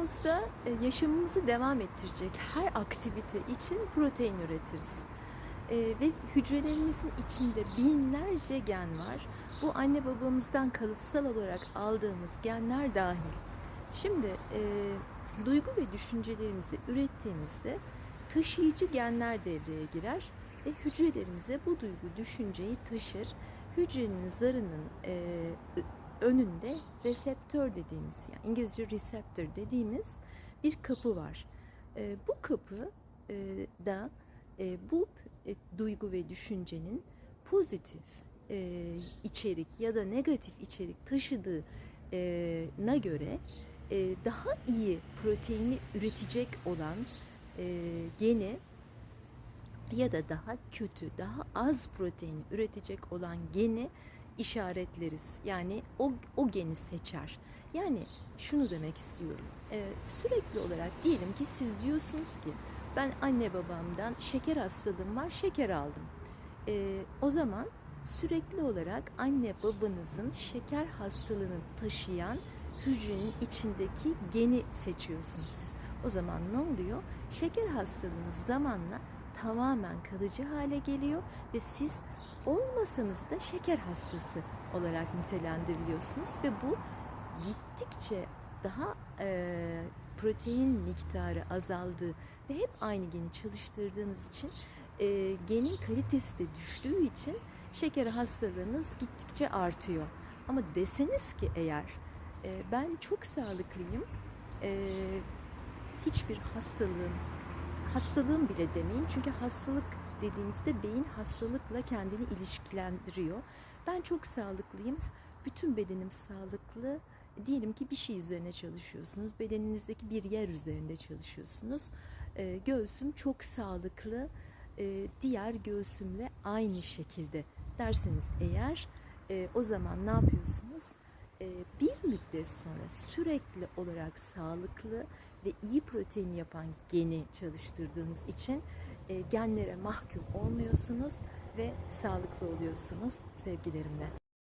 Vücudumuzda e, yaşamımızı devam ettirecek her aktivite için protein üretiriz. E, ve hücrelerimizin içinde binlerce gen var. Bu anne babamızdan kalıtsal olarak aldığımız genler dahil. Şimdi e, duygu ve düşüncelerimizi ürettiğimizde taşıyıcı genler devreye girer ve hücrelerimize bu duygu düşünceyi taşır. Hücrenin zarının e, önünde reseptör dediğimiz yani İngilizce receptor dediğimiz bir kapı var. E, bu kapı e, da e, bu e, duygu ve düşüncenin pozitif e, içerik ya da negatif içerik taşıdığına göre e, daha iyi proteini üretecek olan e, geni ya da daha kötü, daha az proteini üretecek olan geni işaretleriz. Yani o, o geni seçer. Yani şunu demek istiyorum. Ee, sürekli olarak diyelim ki siz diyorsunuz ki ben anne babamdan şeker hastalığım var, şeker aldım. Ee, o zaman sürekli olarak anne babanızın şeker hastalığını taşıyan hücrenin içindeki geni seçiyorsunuz siz. O zaman ne oluyor? Şeker hastalığınız zamanla tamamen kalıcı hale geliyor ve siz olmasanız da şeker hastası olarak nitelendiriliyorsunuz ve bu gittikçe daha e, protein miktarı azaldığı ve hep aynı geni çalıştırdığınız için e, genin kalitesi de düştüğü için şeker hastalığınız gittikçe artıyor. Ama deseniz ki eğer e, ben çok sağlıklıyım, e, hiçbir hastalığım hastalığım bile demeyin çünkü hastalık dediğinizde beyin hastalıkla kendini ilişkilendiriyor. Ben çok sağlıklıyım. Bütün bedenim sağlıklı. Diyelim ki bir şey üzerine çalışıyorsunuz. Bedeninizdeki bir yer üzerinde çalışıyorsunuz. Ee, göğsüm çok sağlıklı. Ee, diğer göğsümle aynı şekilde derseniz eğer e, o zaman ne yapıyorsunuz? Ee, bir müddet sonra sürekli olarak sağlıklı ve iyi protein yapan geni çalıştırdığınız için e, genlere mahkum olmuyorsunuz ve sağlıklı oluyorsunuz sevgilerimle.